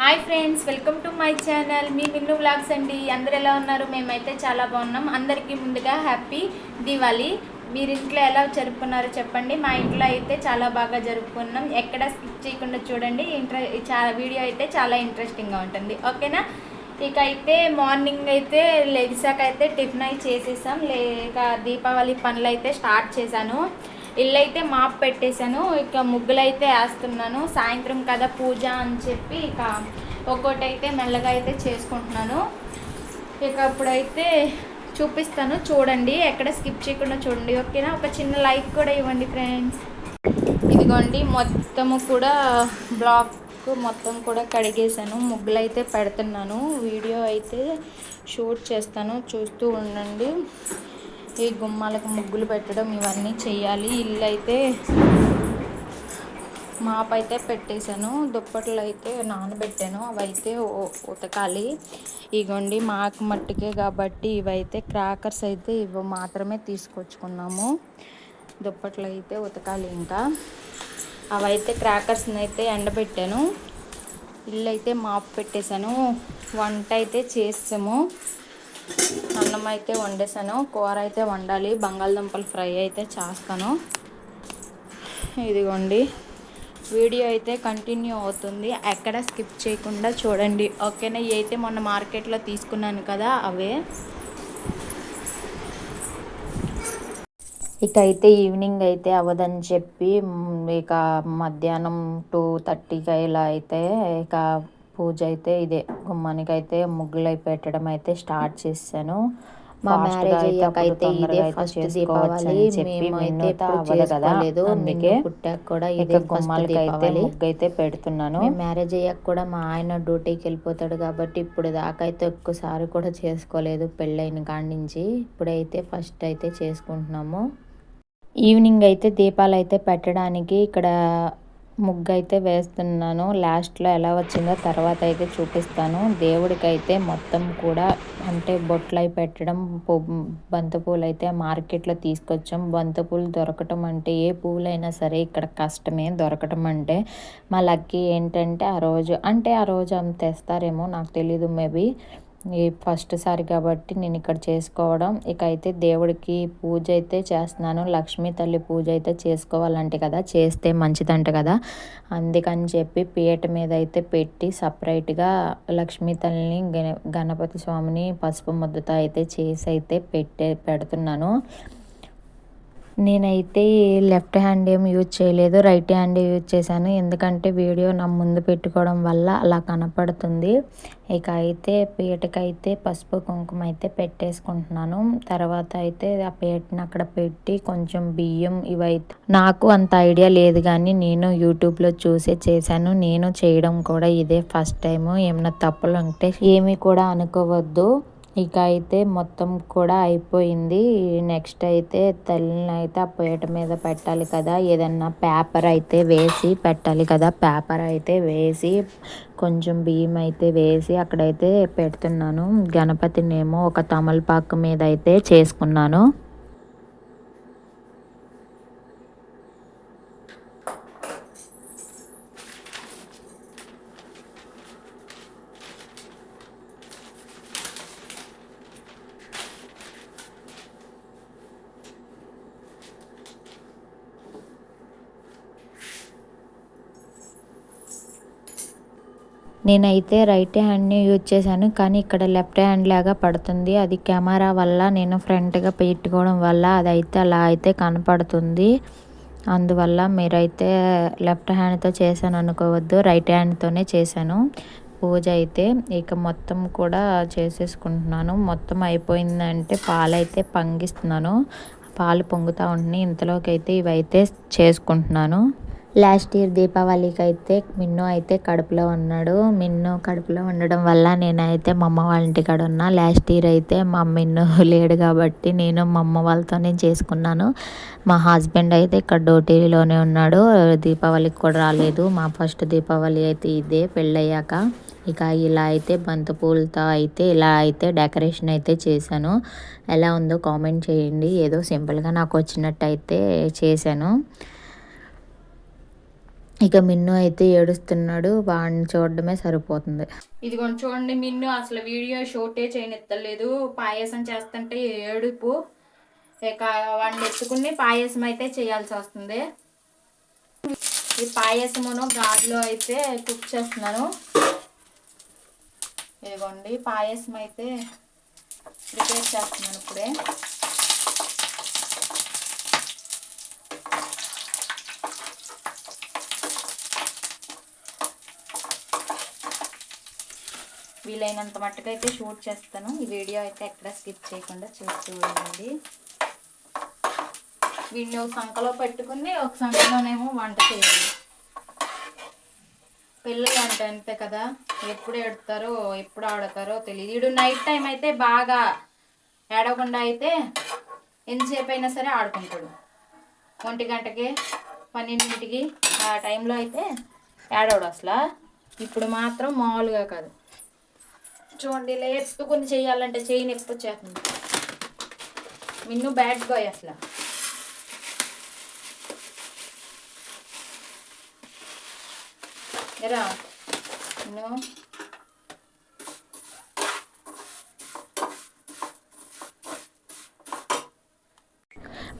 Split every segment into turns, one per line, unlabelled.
Hi friends welcome to my channel me Minnu vlogs అండి. అందరు ఎలా ఉన్నారు? మేమైతే చాలా బాగున్నాం. అందరికీ ముందుగా హ్యాపీ దివాళీ. మీరు ఇంట్లో ఎలా జరుపుకున్నారో చెప్పండి. మా ఇంట్లో అయితే చాలా బాగా జరుపుకున్నాం. ఎక్కడ స్కిప్ చేయకుండా చూడండి. ఇంట్రె చాలా వీడియో అయితే చాలా ఇంట్రెస్టింగ్గా ఉంటుంది. ఓకేనా ఇక అయితే మార్నింగ్ అయితే లెగిసాక అయితే టిఫిన్ అయితే చేసేసాం. లేక దీపావళి పనులు అయితే స్టార్ట్ చేశాను. ఇల్లు అయితే మాప్ పెట్టేశాను. ఇక ముగ్గులు అయితే వేస్తున్నాను. సాయంత్రం కదా పూజ అని చెప్పి ఇక ఒక్కోటి అయితే మెల్లగా అయితే చేసుకుంటున్నాను. ఇక అప్పుడైతే చూపిస్తాను. చూడండి ఎక్కడ స్కిప్ చేయకుండా చూడండి ఓకేనా? ఒక చిన్న లైక్ కూడా ఇవ్వండి ఫ్రెండ్స్. ఇదిగోండి మొత్తము కూడా బ్లాక్ మొత్తం కూడా కడిగేసాను ముగ్గులు అయితే పెడుతున్నాను. వీడియో అయితే షూట్ చేస్తాను. చూస్తూ ఉండండి. ఈ గుమ్మాలకు ముగ్గులు పెట్టడం ఇవన్నీ చేయాలి ఇల్లు అయితే మాప్ అయితే పెట్టేశాను. దుప్పట్లు అయితే నానబెట్టాను. అవైతే ఉతకాలి. ఇగోండి మాకు మట్టుకే కాబట్టి ఇవైతే క్రాకర్స్ అయితే ఇవి మాత్రమే తీసుకొచ్చుకున్నాము. దుప్పట్లు అయితే ఉతకాలి ఇంకా. అవైతే క్రాకర్స్ని అయితే ఎండబెట్టాను. ఇల్లు అయితే మాపు పెట్టేశాను. వంట అయితే చేసాము అన్నం అయితే వండేసాను. కూర అయితే వండాలి. బంగాళదుంపలు ఫ్రై అయితే చేస్తాను. ఇదిగోండి. వీడియో అయితే కంటిన్యూ అవుతుంది. ఎక్కడ స్కిప్ చేయకుండా చూడండి. ఓకేనా? అయితే మొన్న మార్కెట్లో తీసుకున్నాను కదా అవే. ఇక అయితే ఈవినింగ్ అయితే అవ్వదని చెప్పి ఇక మధ్యాహ్నం టూ థర్టీకి ఇలా అయితే ఇక పూజ అయితే ఇదే. గుమ్మానికి అయితే ముగ్గులు పెట్టడం అయితే స్టార్ట్ చేశాను.
మా మ్యారేజ్ అయితే ఇదే ఫస్ట్ దీపావళి.
చెప్పి
మేము అయితే
మిన్నుతో
ఎప్పుడు
అవ్వదు కదా.
చేసుకోలేదు.
అందుకే
పుట్టాక కూడా ఇదే
గుమ్మాలకి అయితే ముగ్గు అయితే పెడుతున్నాను.
మ్యారేజ్ అయ్యాక కూడా మా ఆయన డ్యూటీకి వెళ్ళిపోతాడు కాబట్టి ఇప్పుడు దాకా అయితే ఒక్కసారి కూడా చేసుకోలేదు. పెళ్ళైన కాడి నుంచి ఇప్పుడైతే ఫస్ట్ అయితే చేసుకుంటున్నాము. ఈవినింగ్ అయితే దీపాలు అయితే పెట్టడానికి ఇక్కడ ముగ్గు అయితే వేస్తున్నాను. లాస్ట్లో ఎలా వచ్చిందో తర్వాత అయితే చూపిస్తాను. దేవుడికైతే మొత్తం కూడా అంటే బొట్లు అయి పెట్టడం బంతిపూలు అయితే మార్కెట్లో తీసుకొచ్చాం. బంతిపూలు దొరకటం అంటే ఏ పువ్వులైనా సరే ఇక్కడ కష్టమే దొరకటం అంటే. మా లక్కీ ఏంటంటే ఆ రోజు అంటే ఆ రోజు అంత తెస్తారేమో నాకు తెలీదు మేబీ. ఈ ఫస్ట్ సారి కాబట్టి నేను ఇక్కడ చేసుకోవడం. ఇక అయితే దేవుడికి పూజ అయితే చేస్తున్నాను. లక్ష్మీ తల్లి పూజ అయితే చేసుకోవాలంటే కదా చేస్తే మంచిదంట కదా. అందుకని చెప్పి పీట మీద అయితే పెట్టి సపరేట్గా లక్ష్మీ తల్లిని గణ- గణపతి స్వామిని పసుపు ముద్దతో అయితే చేసి అయితే పెట్టే పెడుతున్నాను. నేనైతే లెఫ్ట్ హ్యాండ్ ఏం యూజ్ చేయలేదు రైట్ హ్యాండ్ యూజ్ చేశాను. ఎందుకంటే వీడియో నా ముందు పెట్టుకోవడం వల్ల అలా కనపడుతుంది. ఇక అయితే పీటకైతే పసుపు కుంకుమ అయితే పెట్టేసుకుంటున్నాను. తర్వాత అయితే ఆ పీటని అక్కడ పెట్టి కొంచెం బియ్యం ఇవైతే నాకు అంత ఐడియా లేదు కానీ నేను యూట్యూబ్లో చూసే చేశాను. నేను చేయడం కూడా ఇదే ఫస్ట్ టైము. ఏమైనా తప్పులు ఉంటే ఏమీ కూడా అనుకోవద్దు. ఇక అయితే మొత్తం కూడా అయిపోయింది. నెక్స్ట్ అయితే తల్లిని అయితే ఆ పీట మీద పెట్టాలి కదా. ఏదన్నా పేపర్ అయితే వేసి పెట్టాలి కదా. పేపర్ అయితే వేసి కొంచెం బియ్యం అయితే వేసి అక్కడైతే పెడుతున్నాను. గణపతినేమో ఒక తమలపాకు మీద అయితే చేసుకున్నాను. నేనైతే రైట్ హ్యాండ్ని యూజ్ చేశాను. కానీ ఇక్కడ లెఫ్ట్ హ్యాండ్ లాగా పడుతుంది. అది కెమెరా వల్ల నేను ఫ్రంట్గా పెట్టుకోవడం వల్ల అదైతే అలా అయితే కనపడుతుంది. అందువల్ల మీరైతే లెఫ్ట్ హ్యాండ్తో చేశాను అనుకోవద్దు. రైట్ హ్యాండ్తోనే చేశాను. పూజ అయితే ఇక మొత్తం కూడా చేసేసుకుంటున్నాను. మొత్తం అయిపోయిందంటే పాలైతే పంగిస్తున్నాను. పాలు పొంగుతూ ఉంటున్నాయి. ఇంతలోకి అయితే ఇవైతే చేసుకుంటున్నాను. లాస్ట్ ఇయర్ దీపావళికి అయితే మిన్ను అయితే కడుపులో ఉన్నాడు. మిన్ను కడుపులో ఉండడం వల్ల నేనైతే మా అమ్మ వాళ్ళ ఇంటి కాడ ఉన్నా. లాస్ట్ ఇయర్ అయితే మా మిన్ను లేడు కాబట్టి నేను మా అమ్మ వాళ్ళతోనే చేసుకున్నాను. మా హస్బెండ్ అయితే ఇక్కడ డోటీలోనే ఉన్నాడు. దీపావళికి కూడా రాలేదు. మా ఫస్ట్ దీపావళి అయితే ఇదే పెళ్ళయ్యాక. ఇక ఇలా అయితే బంతిపూలతో అయితే ఇలా అయితే డెకరేషన్ అయితే చేశాను. ఎలా ఉందో కామెంట్ చేయండి. ఏదో సింపుల్గా నాకు వచ్చినట్టు అయితే చేశాను. ఇక మిన్ను అయితే ఏడుస్తున్నాడు వాడిని చూడడమే సరిపోతుంది.
ఇదిగోండి చూడండి మిన్ను అసలు వీడియో షూటే చేయనిత్తలేదు. పాయసం చేస్తుంటే ఏడుపు. ఇక వాడిని ఎత్తుకుని పాయసం అయితే చేయాల్సి వస్తుంది. ఈ పాయసమును గాజులో అయితే కుక్ చేస్తున్నాను. ఇదిగోండి పాయసం అయితే ప్రిపేర్ చేస్తున్నాను ఇప్పుడే. వీలైనంత మట్టుకు అయితే షూట్ చేస్తాను. ఈ వీడియో అయితే ఎక్కడ స్కిప్ చేయకుండా చూస్తూ ఉండండి. వీడిని ఒక సంఖలో పెట్టుకుని ఒక సంఖలోనేమో వంట చేయాలి పిల్లలు అంటే అంతే కదా. ఎప్పుడు ఎడతారో ఎప్పుడు ఆడతారో తెలియదు. ఇడు నైట్ టైం అయితే బాగా ఏడవకుండా అయితే ఎంతసేపు అయినా సరే ఆడుకుంటాడు. ఒంటి గంటకి పన్నెండింటికి ఆ టైంలో అయితే ఏడవడు అసలు. ఇప్పుడు మాత్రం మామూలుగా కాదు. చూడండి ఇలా కొన్ని చేయాలంటే చేయి నొప్పి వచ్చేస్తుంది. మిన్ను బ్యాడ్ బాయ్ అసలు. ఎరా మిన్ను.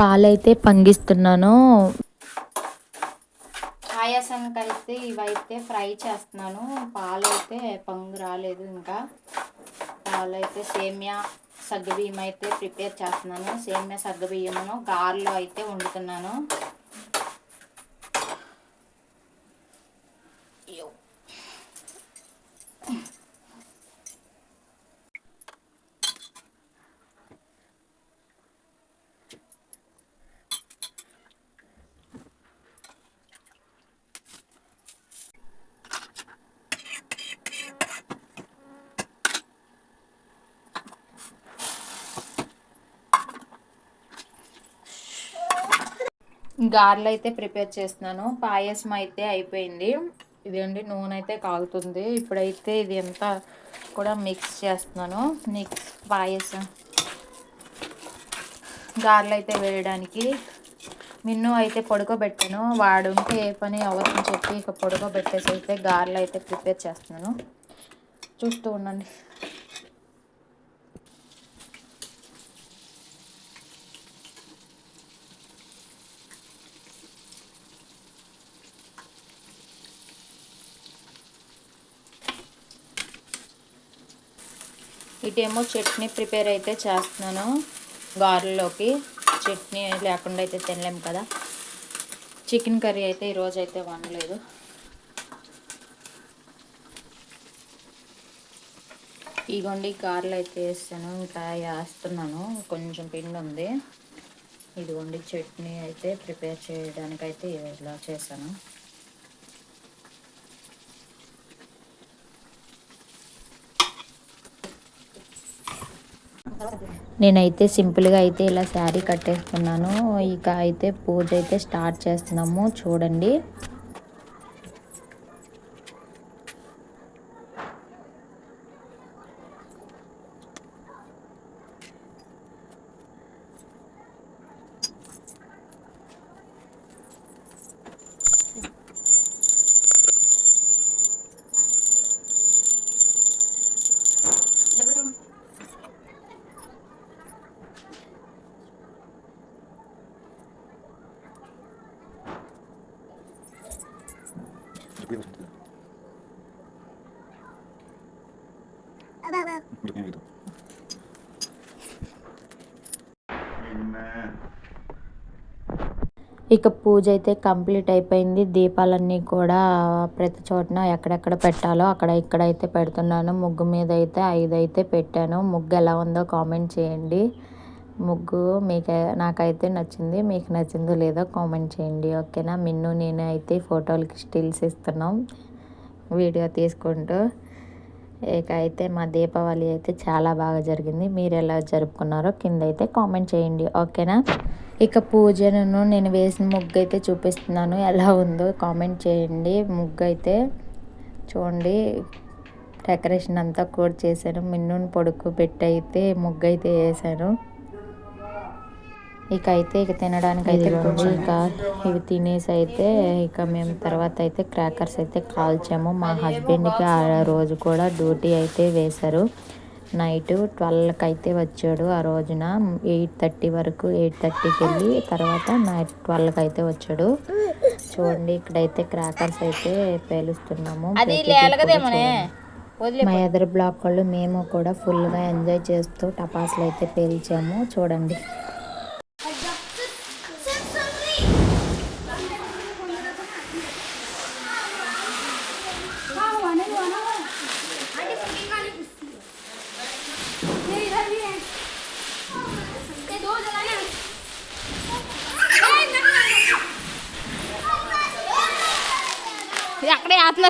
పాలైతే పంగిస్తున్నాను.
అయితే ఇవైతే ఫ్రై చేస్తున్నాను. పాలు అయితే పొంగు రాలేదు ఇంకా. పాలు అయితే సేమియా సగ్గుబియ్యం అయితే ప్రిపేర్ చేస్తున్నాను. సేమియా సగ్గుబియ్యమును గారెలో అయితే వండుతున్నాను. గారెలు అయితే ప్రిపేర్ చేస్తున్నాను. పాయసం అయితే అయిపోయింది. ఇదండి నూనె అయితే కాగుతుంది ఇప్పుడైతే ఇది ఎంత కూడా మిక్స్ చేస్తున్నాను. మిక్స్ పాయసం. గారెలు అయితే వేయడానికి. మిన్ను అయితే పడుకోబెట్టాను. వాడుంటే ఏ పని అవ్వదని చెప్పి ఇక పడుకోబెట్టేసి అయితే గారెలు అయితే ప్రిపేర్ చేస్తున్నాను. చూస్తూ ఉండండి. ఇటేమో చట్నీ ప్రిపేర్ అయితే చేస్తున్నాను. గారెలోకి చట్నీ లేకుండా అయితే తినలేము కదా. చికెన్ కర్రీ అయితే ఈరోజు అయితే వండలేదు. ఇగోండి గారెలు అయితే వేస్తాను ఇంకా వేస్తున్నాను. కొంచెం పిండి ఉంది. ఇదిగోండి చట్నీ అయితే ప్రిపేర్ చేయడానికి అయితే ఇలా చేశాను.
నేనైతే సింపుల్గా అయితే ఇలా శారీ కట్టేసుకున్నాను ఇక అయితే పూజ అయితే స్టార్ట్ చేస్తున్నాము. చూడండి. ఇక పూజ అయితే కంప్లీట్ అయిపోయింది. దీపాలన్నీ కూడా ప్రతి చోటన ఎక్కడెక్కడ పెట్టాలో అక్కడ ఇక్కడ అయితే పెడుతున్నాను. ముగ్గు మీద అయితే ఐదు అయితే పెట్టాను. ముగ్గు ఎలా ఉందో కామెంట్ చేయండి. ముగ్గు మీకు నాకైతే నచ్చింది మీకు నచ్చిందో లేదో కామెంట్ చేయండి ఓకేనా? మిన్ను నేను అయితే ఫోటోలకి స్టిల్స్ ఇస్తున్నాం. వీడియో తీసుకుంటూ ఇక అయితే మా దీపావళి అయితే చాలా బాగా జరిగింది. మీరు ఎలా జరుపుకున్నారో కింద అయితే కామెంట్ చేయండి. ఓకేనా? ఇక పూజను నేను వేసిన ముగ్గు అయితే చూపిస్తున్నాను. ఎలా ఉందో కామెంట్ చేయండి. ముగ్గు అయితే చూడండి డెకరేషన్ అంతా కూడా చేశాను. మిన్నుని పొడుకు పెట్టి అయితే ముగ్గు అయితే వేసాను ఇక అయితే ఇక తినడానికి అయితే ఇక ఇవి తినేసి అయితే ఇక మేము తర్వాత అయితే క్రాకర్స్ అయితే కాల్చాము. మా హస్బెండ్కి ఆ రోజు కూడా డ్యూటీ అయితే వేశారు. నైట్ ట్వెల్వ్కి అయితే వచ్చాడు ఆ రోజున. ఎయిట్ థర్టీ వరకు ఎయిట్ థర్టీకి వెళ్ళి తర్వాత నైట్ ట్వెల్వ్కి అయితే వచ్చాడు. చూడండి ఇక్కడైతే క్రాకర్స్ అయితే పేలుస్తున్నాము. మా ఎదురు బ్లాక్ వాళ్ళు మేము కూడా ఫుల్గా ఎంజాయ్ చేస్తూ టపాసులు అయితే పేల్చాము. చూడండి
అక్కడే ఆతున్నారు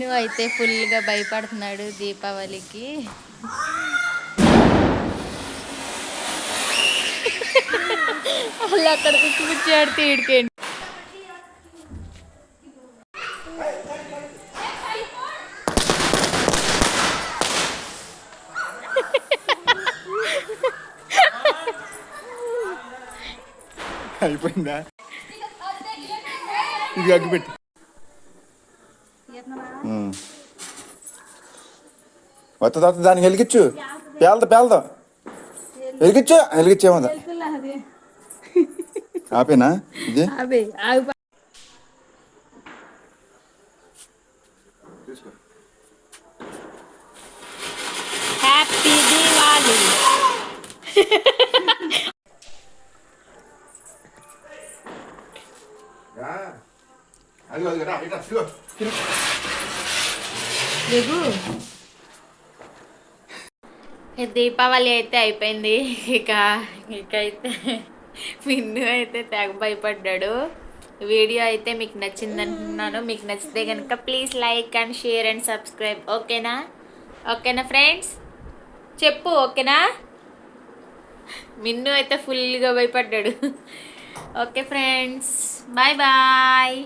మిన్ను అయితే ఫుల్గా భయపడుతున్నాడు దీపావళికి. అలా అక్కడ పిచ్చి పిచ్చి ఆడితే ఈడికేంటి
అయిపోయిందా? ఇది అగ్గిపెట్టి. వస్తుంది వస్తుంది దానికి వెలిగించు. పేలదు పేలదు. వెలిగించు. వెలిగించేమదా ఆపేనా? ఇది?
హ్యాపీ దీవాలి
అదిగో అదిగో రా ఇట్లా ఇదిగో
దీపావళి అయితే అయిపోయింది. ఇక ఇకైతే అయితే మిన్ను అయితే తెగ భయపడ్డాడు. వీడియో అయితే మీకు నచ్చింది అంటున్నాను మీకు నచ్చితే కనుక please like and share and subscribe. ఓకేనా? ఓకేనా ఫ్రెండ్స్? చెప్పు ఓకేనా? మిన్ను అయితే ఫుల్గా భయపడ్డాడు. Okay friends bye bye.